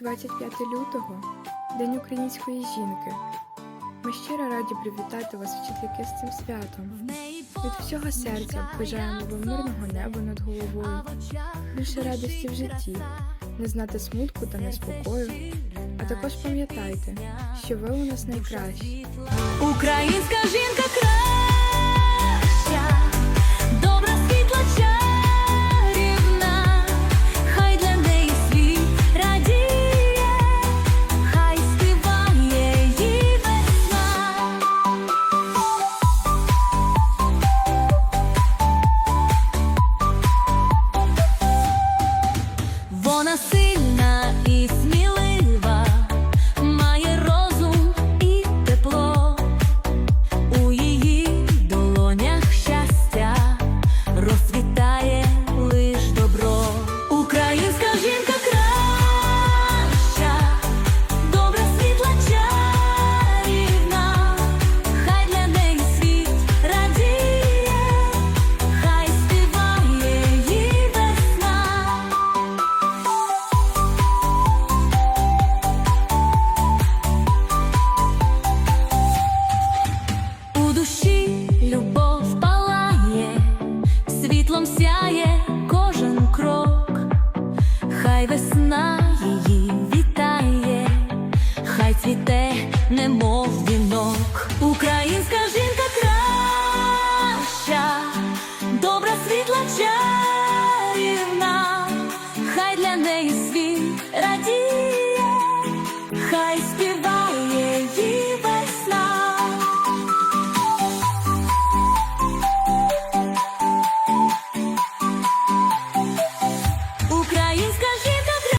25 лютого День української жінки. Ми щиро раді привітати вас, вчительки, з цим святом. Від всього серця бажаємо вам мирного неба над головою, більше радості в житті, не знати смутку та неспокою. А також пам'ятайте, що ви у нас найкращі. Українська жінка хай весна її вітає, хай цвіте, немов вінок. Українська жінка краща, добра світла чарівна, хай для неї світ радіє, хай співає.